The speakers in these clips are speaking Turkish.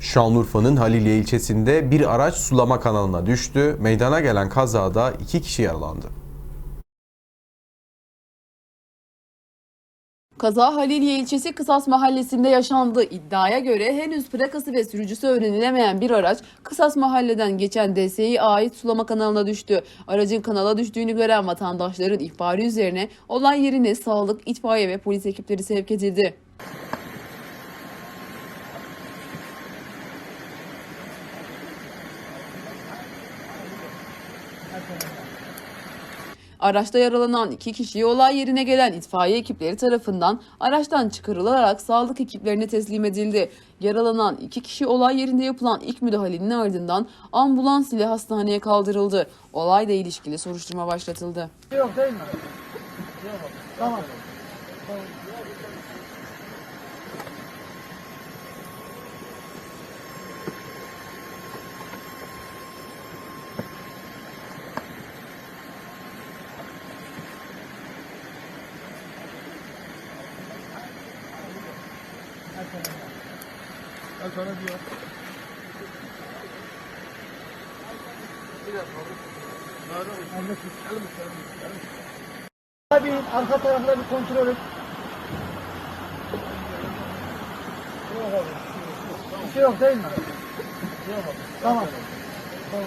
Şanlıurfa'nın Haliliye ilçesinde bir araç sulama kanalına düştü. Meydana gelen kazada iki kişi yaralandı. Kaza Haliliye ilçesi Kısas mahallesinde yaşandı. İddiaya göre henüz plakası ve sürücüsü öğrenilemeyen bir araç Kısas mahalleden geçen DSİ'ye ait sulama kanalına düştü. Aracın kanala düştüğünü gören vatandaşların ihbarı üzerine olay yerine sağlık, itfaiye ve polis ekipleri sevk edildi. Araçta yaralanan iki kişi olay yerine gelen itfaiye ekipleri tarafından araçtan çıkarılarak sağlık ekiplerine teslim edildi. Yaralanan iki kişi olay yerinde yapılan ilk müdahalenin ardından ambulans ile hastaneye kaldırıldı. Olayla ilişkili soruşturma başlatıldı. Yok değil mi? Tamam. Al sana diyor. Abi arka tarafları bir kontrol et. Bir şey yok değil mi? Tamam. Al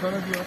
sana diyor.